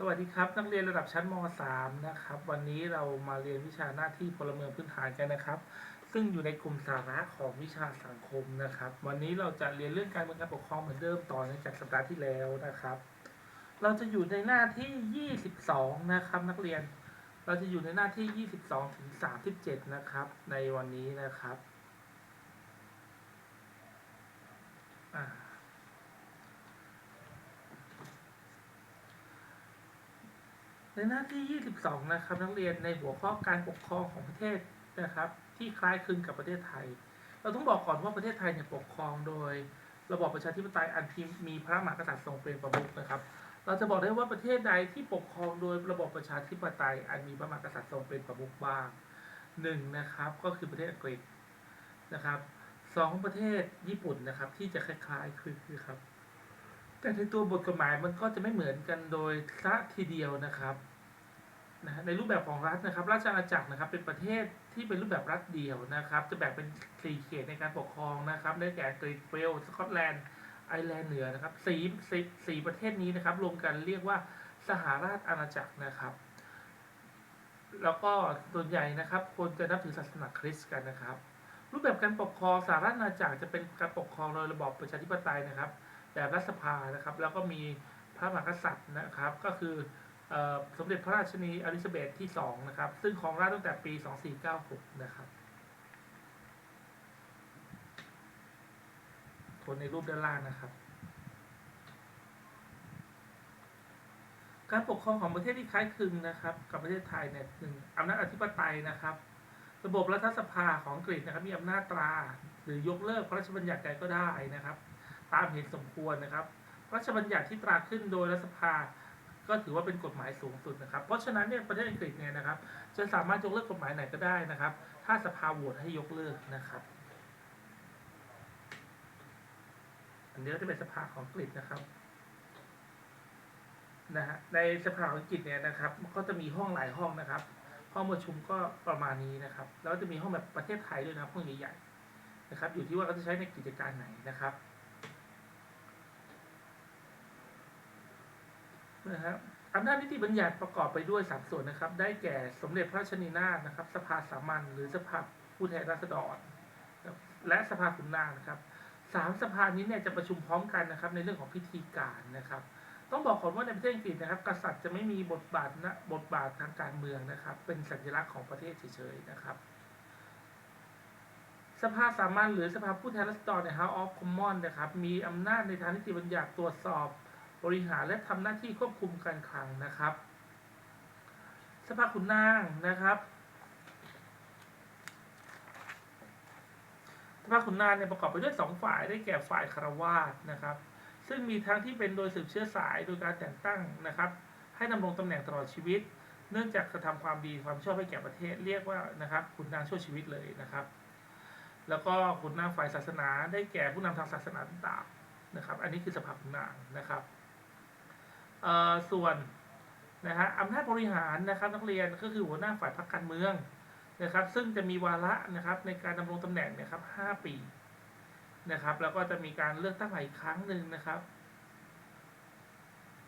สวัสดีครับนักเรียนระดับชั้นม .3 นะครับ วันนี้เรามาเรียนวิชาหน้าที่พลเมืองพื้นฐานกันนะครับ ซึ่งอยู่ในกลุ่มสาระของวิชาสังคมนะครับ วันนี้เราจะเรียนเรื่องการเมืองการปกครองเหมือนเดิมต่อเนื่องจากสัปดาห์ที่แล้วนะครับ เราจะอยู่ในหน้าที่ 22 นะครับ นักเรียนเราจะอยู่ในหน้าที่ 22 ถึง 37 นะครับ ในวันนี้นะครับอ่า ในหน้าที่ 22 นะครับนักเรียนในหัวข้อการปกครองของประเทศนะครับ ที่คล้ายคลึงกับประเทศไทย เราต้องบอกก่อนว่าประเทศไทยเนี่ยปกครองโดย ระบอบประชาธิปไตยอันที่มีพระมหากษัตริย์ทรงเป็นประมุขนะครับ เราจะบอกได้ว่าประเทศใดที่ปกครองโดยระบอบประชาธิปไตยอันมีพระมหากษัตริย์ทรงเป็นประมุขบ้างหนึ่งนะครับก็คือประเทศอังกฤษนะครับสองประเทศญี่ปุ่นนะครับที่จะคล้ายๆคือคือครับ แต่ในตัวบทกฎหมายมันก็จะไม่เหมือนกันโดยซะทีเดียวนะครับนะในรูปแบบของรัฐนะครับ ราชอาณาจักรนะครับเป็นประเทศที่เป็นรูปแบบรัฐเดียวนะครับ จะแบ่งเป็นสี่เขตในการปกครองนะครับได้แก่กฤษเวลส์สกอตแลนด์ไอร์แลนด์เหนือนะครับสี่สี่สี่ประเทศนี้นะครับรวมกันเรียกว่าสหราชอาณาจักรนะครับ แล้วก็ส่วนใหญ่นะครับ คนจะนับถือศาสนาคริสต์กันนะครับ รูปแบบการปกครองสหราชอาณาจักรจะเป็นการปกครองโดยระบอบประชาธิปไตยนะครับ แบบรัฐสภานะครับ แล้วก็มีพระมหากษัตริย์นะครับ ก็คืออสมเด็จพระราชินีอลิซาเบธที่สองนะครับ ซึ่งครองราชตั้งแต่ปี 2496 นะครับทนในรูปด้านล่างนะครับ การปกครองของประเทศที่คล้ายคลึงนะครับ กับประเทศไทยเนี่ยหนึ่งอำนาจอธิปไตยนะครับ ระบบรัฐสภาของอังกฤษนะครับ มีอำนาจตรา หรือยกเลิกพระราชบัญญัติใดก็ได้นะครับ ตามเหตุสมควรนะครับพระราชบัญญัติที่ตราขึ้นโดยรัฐสภา ก็ถือว่าเป็นกฎหมายสูงสุดนะครับ เพราะฉะนั้นเนี่ยประเทศอังกฤษเนี่ยนะครับ จะสามารถยกเลิกกฎหมายไหนก็ได้นะครับ ถ้าสภาโหวตให้ยกเลิกนะครับ อันนี้ก็จะเป็นสภาของอังกฤษนะครับนะฮะในสภาอังกฤษเนี่ยนะครับ ก็จะมีห้องหลายห้องนะครับ ห้องประชุมก็ประมาณนี้นะครับ แล้วจะมีห้องแบบประเทศไทยด้วยนะห้องใหญ่ๆนะครับ อยู่ที่ว่าเขาจะใช้ในกิจการไหนนะครับ นะครับอำนาจนิติบัญญัติประกอบไปด้วยสามส่วนนะครับ ได้แก่สมเด็จพระชนีนาถนะครับ สภาสามัญหรือสภาผู้แทนราษฎร และสภาขุนนางนะครับสามสภานี้เนี่ยจะประชุมพร้อมกันนะครับ ในเรื่องของพิธีการนะครับ ต้องบอกก่อนว่าในประเทศอังกฤษนะครับ กษัตริย์จะไม่มีบทบาทนะบทบาททางการเมืองนะครับ เป็นสัญลักษณ์ของประเทศเฉยๆนะครับ สภาสามัญหรือสภาผู้แทนราษฎรใน House of Commons นะครับ มีอำนาจในทางนิติบัญญัติตรวจสอบ บริหารและทำหน้าที่ควบคุมการคลังนะครับ สภาขุนนางนะครับ สภาขุนนางเนี่ยประกอบไปด้วยสองฝ่ายได้แก่ฝ่ายคารวาสนะครับ ซึ่งมีทั้งที่เป็นโดยสืบเชื้อสายโดยการแต่งตั้งนะครับ ให้ดำรงตำแหน่งตลอดชีวิต เนื่องจากกระทำความดีความชอบให้แก่ประเทศเรียกว่านะครับขุนนางช่วยชีวิตเลยนะครับ แล้วก็ขุนนางฝ่ายศาสนาได้แก่ผู้นำทางศาสนาต่างๆนะครับ อันนี้คือสภาขุนนางนะครับ ส่วนนะฮะอำนาจบริหารนะครับนักเรียนก็คือหัวหน้าฝ่ายพรรคการเมืองนะครับ ซึ่งจะมีวาระนะครับในการดำรงตำแหน่งนะครับ5ปีนะครับ แล้วก็จะมีการเลือกตั้งใหม่อีกครั้งหนึ่งนะครับ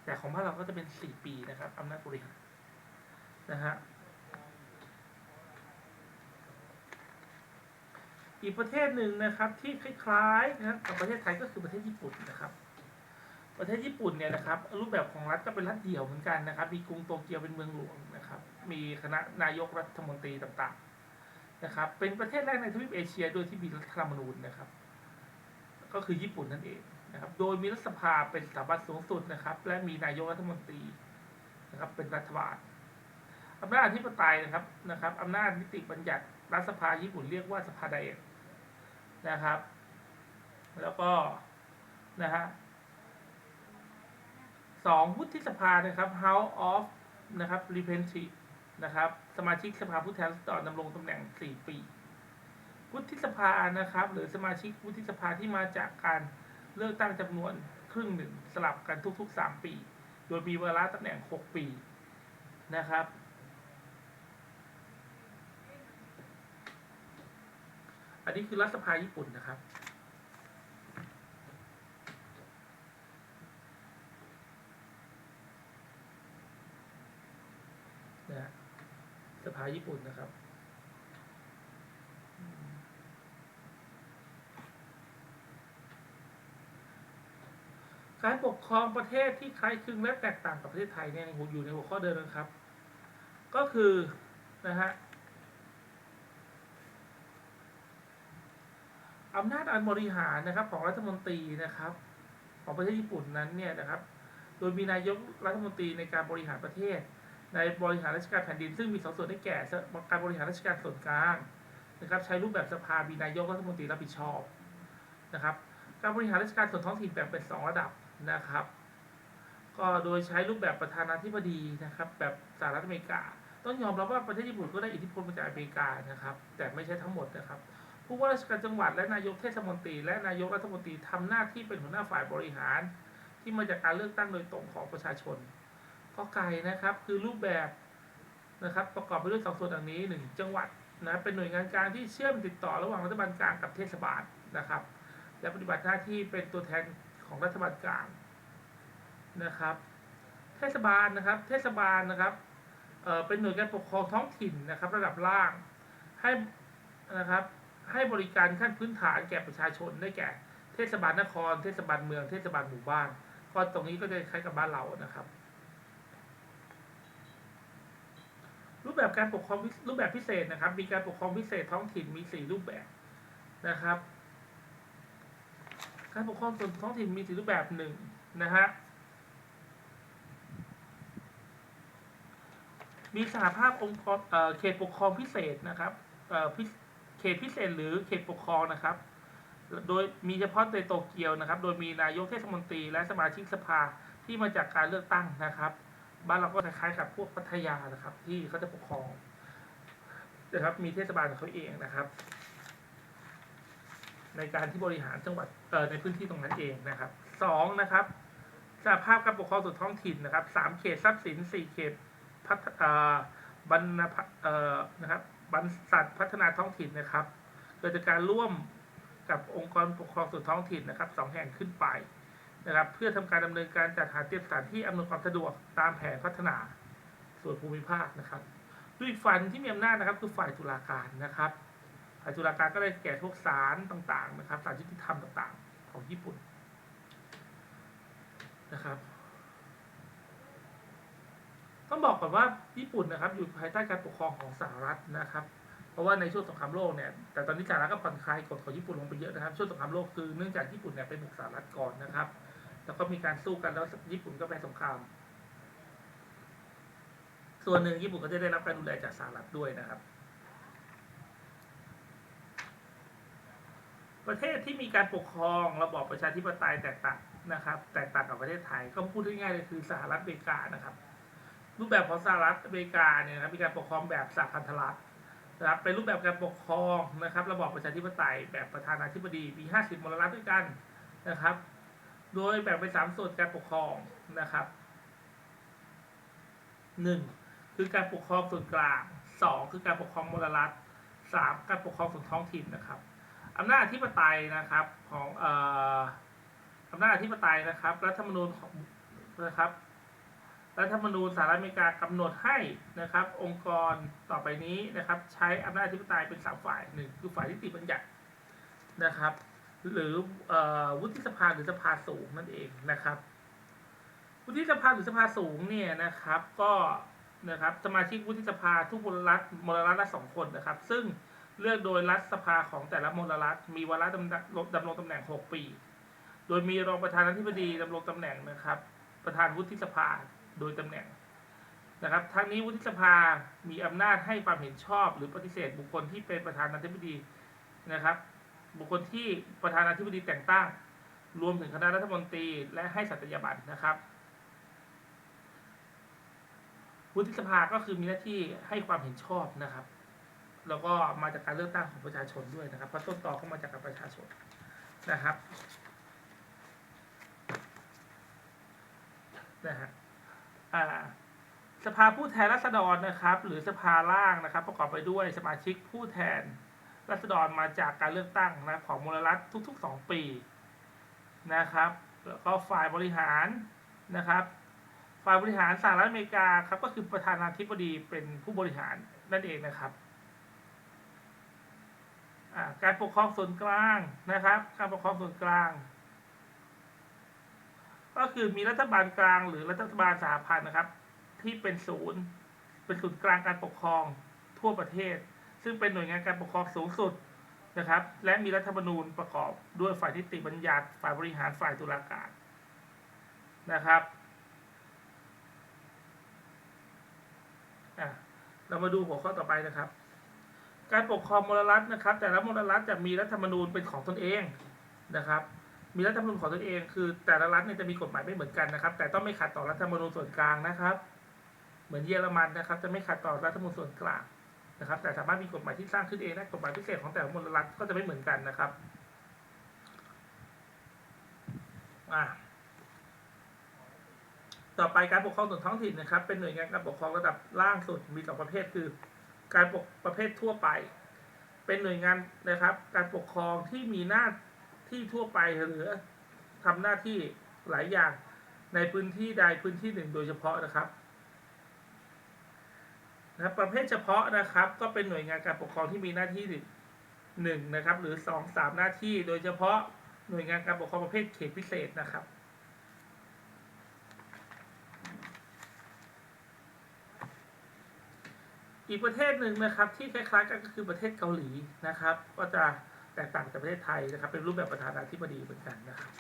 แต่ของบ้านเราก็จะเป็น4ปีนะครับอำนาจบริหารนะฮะอีกประเทศหนึ่งนะครับที่คล้ายๆนะครับกับประเทศไทยก็คือประเทศญี่ปุ่นนะครับ ประเทศญี่ปุ่นเนี่ยนะครับรูปแบบของรัฐก็เป็นรัฐเดี่ยวเหมือนกันนะครับ มีกรุงโตเกียวเป็นเมืองหลวงนะครับ มีคณะนายกรัฐมนตรีต่างๆนะครับ เป็นประเทศแรกในทวีปเอเชียโดยที่มีรัฐธรรมนูญนะครับ ก็คือญี่ปุ่นนั่นเองนะครับ โดยมีรัฐสภาเป็นสถาบันสูงสุดนะครับ และมีนายกรัฐมนตรีนะครับเป็นรัฐบาลอำนาจอธิปไตยนะครับนะครับอำนาจนิติบัญญัติรัฐสภาญี่ปุ่นเรียกว่าสภาไดเอทนะครับ แล้วก็นะฮะ สองวุฒิสภานะครับ House of นะครับ Representative นะครับ สมาชิกสภาผู้แทนราษฎรดำรงตำแหน่ง 4 ปี วุฒิสภานะครับ หรือสมาชิกวุฒิสภาที่มาจากการเลือกตั้งจำนวนครึ่งหนึ่งสลับกันทุก ๆ 3 ปี โดยมีเวลาตำแหน่ง 6 ปีนะครับ อันนี้คือรัฐสภาญี่ปุ่นนะครับ นะสภาญี่ปุ่นนะครับ การปกครองประเทศที่คล้ายคลึงและแตกต่างกับประเทศไทยเนี่ยอยู่ในหัวข้อเดิมนะครับ ก็คือนะฮะอำนาจการบริหารนะครับของรัฐมนตรีนะครับ ของประเทศญี่ปุ่นนั้นเนี่ยนะครับ โดยมีนายกรัฐมนตรีในการบริหารประเทศ ในบริหารราชการแผ่นดินซึ่งมีสองส่วนได้แก่การบริหารราชการส่วนกลางนะครับใช้รูปแบบสภามีนายกรัฐมนตรีรับผิดชอบนะครับการบริหารราชการส่วนท้องถิ่นแบ่งเป็นสองระดับนะครับ ก็โดยใช้รูปแบบประธานาธิบดีนะครับแบบสหรัฐอเมริกา ต้องยอมรับว่าประเทศญี่ปุ่นก็ได้อิทธิพลมาจากอเมริกานะครับ แต่ไม่ใช่ทั้งหมดนะครับผู้ว่าราชการจังหวัดและนายกเทศมนตรี และนายกรัฐมนตรีทำหน้าที่เป็นหัวหน้าฝ่ายบริหาร ที่มาจากการเลือกตั้งโดยตรงของประชาชน ข้อไก่นะครับ คือรูปแบบนะครับ ประกอบไปด้วยสองส่วนดังนี้หนึ่งจังหวัดนะเป็นหน่วยงานกลางที่เชื่อมติดต่อระหว่างรัฐบาลกลางกับเทศบาลนะครับ และปฏิบัติหน้าที่เป็นตัวแทนของรัฐบาลกลางนะครับ เทศบาลนะครับ เทศบาลนะครับเอ่อเป็นหน่วยการปกครองท้องถิ่นนะครับ ระดับล่างให้นะครับให้บริการขั้นพื้นฐานแก่ประชาชนได้แก่ เทศบาลนคร เทศบาลเมือง เทศบาลหมู่บ้าน ก็ตรงนี้ก็จะคล้ายกับบ้านเรานะครับ รูปแบบการปกครองรูปแบบพิเศษนะครับ มีการปกครองพิเศษท้องถิ่นมีสี่รูปแบบนะครับ การปกครองส่วนท้องถิ่นมีสี่รูปแบบหนึ่งนะฮะมีสหภาพองค์กรเขตปกครองพิเศษนะครับเขตพิเศษหรือเขตปกครองนะครับ โดยมีเฉพาะในโตเกียวนะครับ โดยมีนายกเทศมนตรีและสมาชิกสภาที่มาจากการเลือกตั้งนะครับ บ้านเราก็คล้ายๆกับพวกพัทยานะครับ ที่เขาจะปกครองนะครับมีเทศบาลของเขาเองนะครับ ในการที่บริหารจังหวัดเออในพื้นที่ตรงนั้นเองนะครับสองนะครับสหภาพการปกครองส่วนท้องถิ่นนะครับสามเขตทรัพย์สินสี่เขตพัฒบรรณเออนะครับบรรษัทพัฒนาท้องถิ่นนะครับ เกิดจากการร่วมกับองค์กรปกครองส่วนท้องถิ่นนะครับสองแห่งขึ้นไป นะครับเพื่อทำการดำเนินการจัดหาเตรียมสถานที่อำนวยความสะดวกตามแผนพัฒนาส่วนภูมิภาคนะครับด้วยฝ่ายที่มีอำนาจนะครับคือฝ่ายตุลาการนะครับฝ่ายตุลาการก็ได้แก่พวกศาลต่างๆนะครับศาลยุติธรรมต่างๆ ของญี่ปุ่นนะครับต้องบอกก่อนว่าญี่ปุ่นนะครับอยู่ภายใต้การปกครองของสหรัฐนะครับ เพราะว่าในช่วงสงครามโลกเนี่ยแต่ตอนนี้สหรัฐก็ผ่อนคลายกฎของญี่ปุ่นลงไปเยอะนะครับช่วงสงครามโลกคือเนื่องจากญี่ปุ่นเนี่ยไปบุกสหรัฐก่อนนะครับ แล้วก็มีการสู้กันแล้วญี่ปุ่นก็แพ้สงคราม ส่วนหนึ่งญี่ปุ่นก็จะได้รับการดูแลจากสหรัฐด้วยนะครับ ประเทศที่มีการปกครองระบอบประชาธิปไตยแตกต่างนะครับ แตกต่างกับประเทศไทยก็พูดง่ายๆเลยคือสหรัฐอเมริกานะครับ รูปแบบของสหรัฐอเมริกาเนี่ยนะครับมีการปกครองแบบสหพันธรัฐนะครับเป็นรูปแบบการปกครองนะครับ ระบอบประชาธิปไตยแบบประธานาธิบดีมี 50มลรัฐด้วยกันนะครับ โดยแบ่งเป็นสามส่วนการปกครองนะครับหนึ่งคือการปกครองส่วนกลางสองคือการปกครองมลรัฐสามการปกครองส่วนท้องถิ่นนะครับอำนาจอธิปไตยนะครับของเอ่ออำนาจอธิปไตยนะครับรัฐธรรมนูญของนะครับรัฐธรรมนูญสหรัฐอเมริกากำหนดให้นะครับ องค์กรต่อไปนี้นะครับ ใช้อำนาจอธิปไตยเป็นสามฝ่ายหนึ่งคือฝ่ายนิติบัญญัตินะครับ หรืออวุฒิสภาหรือสภาสูงนั่นเองนะครับ วุฒิสภาหรือสภาสูงเนี่ยนะครับ ก็นะครับสมาชิกวุฒิสภาทุกมลรัฐมลรัฐละสองคนนะครับ ซึ่งเลือกโดยรัฐสภาของแต่ละมลรัฐมีวาระดำดำรงตำแหน่ง 6 ปี โดยมีรองประธานาธิบดีดำรงตำแหน่งนะครับ ประธานวุฒิสภาโดยตำแหน่งนะครับทั้งนี้วุฒิสภามีอำนาจให้ความเห็นชอบ หรือปฏิเสธบุคคลที่เป็นประธานาธิบดีนะครับ บุคคลที่ประธานาธิบดีแต่งตั้ง รวมถึงคณะรัฐมนตรีและให้สัตยาบันนะครับวุฒิสภาก็คือมีหน้าที่ให้ความเห็นชอบนะครับ แล้วก็มาจากการเลือกตั้งของประชาชนด้วยนะครับเพราะต้นตอก็มาจากกับประชาชนนะครับนะฮะสภาผู้แทนราษฎรนะครับ หรือสภาล่างนะครับ ประกอบไปด้วยสมาชิกผู้แทน ราษฎรมาจากการเลือกตั้งนะของมลรัฐทุกๆ 2 ปีนะครับ แล้วก็ฝ่ายบริหารนะครับ ฝ่ายบริหารสหรัฐอเมริกาครับก็คือประธานาธิบดีเป็นผู้บริหารนั่นเองนะครับการปกครองส่วนกลางนะครับ การปกครองส่วนกลาง ก็คือมีรัฐบาลกลางหรือรัฐบาลสหพันธ์นะครับ ที่เป็นศูนย์ เป็นศูนย์กลางการปกครองทั่วประเทศ ซึ่งเป็นหน่วยงานการปกครองสูงสุดนะครับ และมีรัฐธรรมนูญประกอบด้วยฝ่ายนิติบัญญัติฝ่ายบริหารฝ่ายตุลาการนะครับอะเรามาดูหัวข้อต่อไปนะครับ การปกครองมลรัฐนะครับ แต่ละมลรัฐจะมีรัฐธรรมนูญเป็นของตนเองนะครับ มีรัฐธรรมนูญของตนเอง คือแต่ละรัฐเนี่ยจะมีกฎหมายไม่เหมือนกันนะครับ แต่ต้องไม่ขัดต่อรัฐธรรมนูญส่วนกลางนะครับ เหมือนเยอรมันนะครับ จะไม่ขัดต่อรัฐธรรมนูญส่วนกลาง นะครับ แต่สามารถมีกฎหมายที่สร้างขึ้นเองและกฎหมายพิเศษของแต่ละมลรัฐก็จะไม่เหมือนกันนะครับอ่าต่อไปการปกครองส่วนท้องถิ่นนะครับ เป็นหน่วยงานการปกครองระดับล่างสุดมีสองประเภทคือ การปกประเภททั่วไป เป็นหน่วยงานนะครับ การปกครองที่มีหน้าที่ทั่วไปหรือทำหน้าที่หลายอย่างในพื้นที่ใดพื้นที่หนึ่งโดยเฉพาะนะครับ นะรประเภทเฉพาะนะครับ ก็เป็นหน่วยงานการปกครองที่มีหน้าที่หนึ่งนะครับ หรือสองสามหน้าที่ โดยเฉพาะหน่วยงานการปกครองประเภทเขตพิเศษนะครับอีกประเทศหนึ่งนะครับที่คล้ายๆกันก็คือประเทศเกาหลีนะครับ ก็จะแตกต่างจากประเทศไทยนะครับ เป็นรูปแบบประธานาธิบดีเหมือนกันนะครับ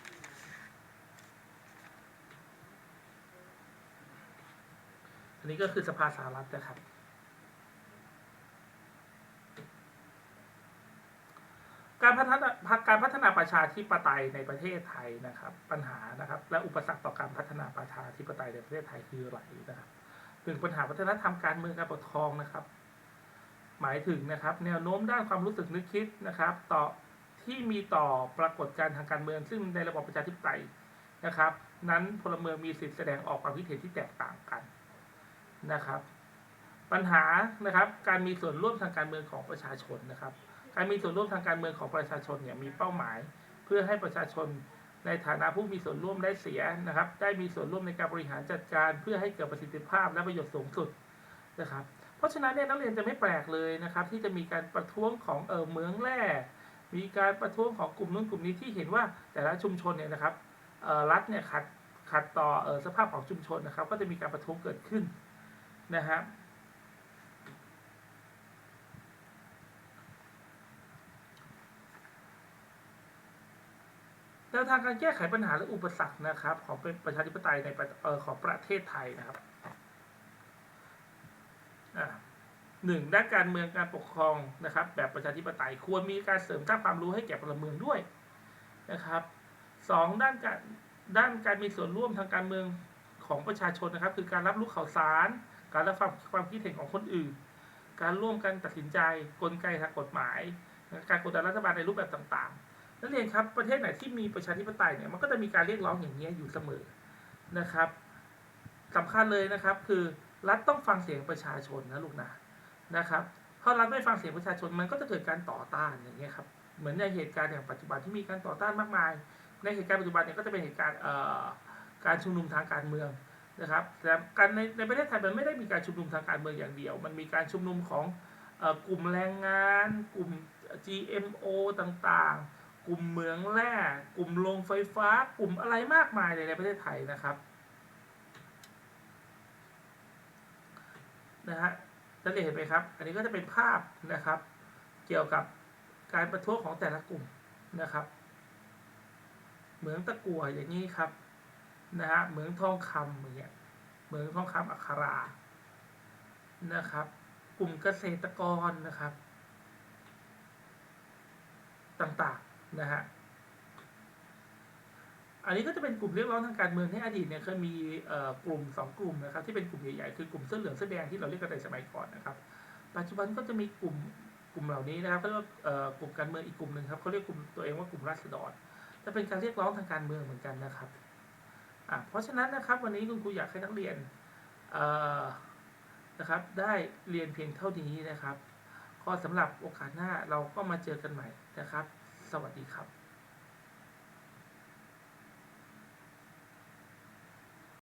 อันนี้ก็คือสภาสหรัฐนะครับ การพัฒนาการพัฒนา ประชาธิปไตยในประเทศไทยนะครับ ปัญหานะครับ และอุปสรรคต่อการพัฒนาประชาธิปไตยในประเทศไทยคืออะไรนะครับถึงปัญหาวัฒนธรรมการเมืองการปกครองนะครับ หมายถึงนะครับ แนวโน้มด้านความรู้สึกนึกคิดนะครับ ต่อที่มีต่อปรากฏการณ์ทางการเมืองซึ่งในระบบประชาธิปไตยนะครับ นั้นพลเมืองมีสิทธิแสดงออกความคิดเห็นที่แตกต่างกันนะครับ ปัญหานะครับการมีส่วนร่วมทางการเมืองของประชาชนนะครับ การมีส่วนร่วมทางการเมืองของประชาชนเนี่ยมีเป้าหมาย เพื่อให้ประชาชนในฐานะผู้มีส่วนร่วมได้เสียนะครับ ได้มีส่วนร่วมในการบริหารจัดการ เพื่อให้เกิดประสิทธิภาพและประโยชน์สูงสุดนะครับ เพราะฉะนั้นเนี่ยนักเรียนจะไม่แปลกเลยนะครับ ที่จะมีการประท้วงของเออเมืองแร่มีการประท้วงของกลุ่มนู้นกลุ่มนี้ที่เห็นว่าแต่ละชุมชนเนี่ยนะครับเออรัฐเนี่ยขัดขัดต่อเออสภาพของชุมชนนะครับ ก็จะมีการประท้วงเกิดขึ้นนะครับ แนว ทางการแก้ไขปัญหาและอุปสรรคนะครับ ของเป็นประชาธิปไตยในปออของประเทศไทยนะครับหนึ่งด้านการเมืองการปกครองนะครับ แบบประชาธิปไตยควรมีการเสริมสร้างความรู้ให้แก่พลเมืองด้วยนะครับสองด้านการด้านการมีส่วนร่วมทางการเมืองของประชาชนนะครับ คือการรับรู้ข่าวสาร การรับฟังความคิดเห็นของคนอื่น การร่วมกันตัดสินใจกลไกทางกฎหมาย การกดดันรัฐบาลในรูปแบบต่างๆ นักเรียนครับประเทศไหนที่มีประชาธิปไตยเนี่ยมันก็จะมีการเรียกร้องอย่างนี้อยู่เสมอนะครับสำคัญเลยนะครับ คือรัฐต้องฟังเสียงประชาชนนะลูกนะนะครับเพรารัฐไม่ฟังเสียงประชาชนมันก็จะเกิดการต่อต้านอย่างเงี้ยครับเหมือนในเหตุการณ์อย่างปัจจุบันที่มีการต่อต้านมากมาย ในเหตุการณ์ปัจจุบันเนี่ยก็จะเป็นเหตุการณ์การชุมนุมทางการเมืองนะครับแต่การในในประเทศไทยมันไม่ได้มีการชุมนุมทางการเมืองอย่างเดียว มันมีการชุมนุมของกลุ่มแรงงาน กลุ่ม GMO ต่างๆ กลุ่มเหมืองแร่กลุ่มโรงไฟฟ้า กลุ่มอะไรมากมายเลยในประเทศไทยนะครับนะฮะจะเห็นไหมครับ อันนี้ก็จะเป็นภาพนะครับ เกี่ยวกับการประท้วงของแต่ละกลุ่มนะครับ เหมืองตะกั่วอย่างนี้ครับนะฮะเหมืองทองคำอย่างเงี้ยเหมืองทองคำอัครานะครับ กลุ่มเกษตรกรนะครับ ต่างๆ นะฮะอันนี้ก็จะเป็นกลุ่มเรียกร้องทางการเมืองในอดีตเนี่ยเคยมีกลุ่มสองกลุ่มนะครับที่เป็นกลุ่มใหญ่ๆคือกลุ่มเสื้อเหลืองเสื้อแดงที่เราเรียกกันในสมัยก่อนนะครับ ปัจจุบันก็จะมีกลุ่มกลุ่มเหล่านี้นะครับเขาเรียกว่ากลุ่มการเมืองอีกกลุ่มหนึ่งครับเขาเรียกกลุ่มตัวเองว่ากลุ่มราษฎรจะเป็นการเรียกร้องทางการเมืองเหมือนกันนะครับอะเพราะฉะนั้นนะครับวันนี้คุณครูอยากให้นักเรียนนะครับได้เรียนเพียงเท่านี้นะครับก็สำหรับโอกาสหน้าเราก็มาเจอกันใหม่นะครับ สวัสดีครับ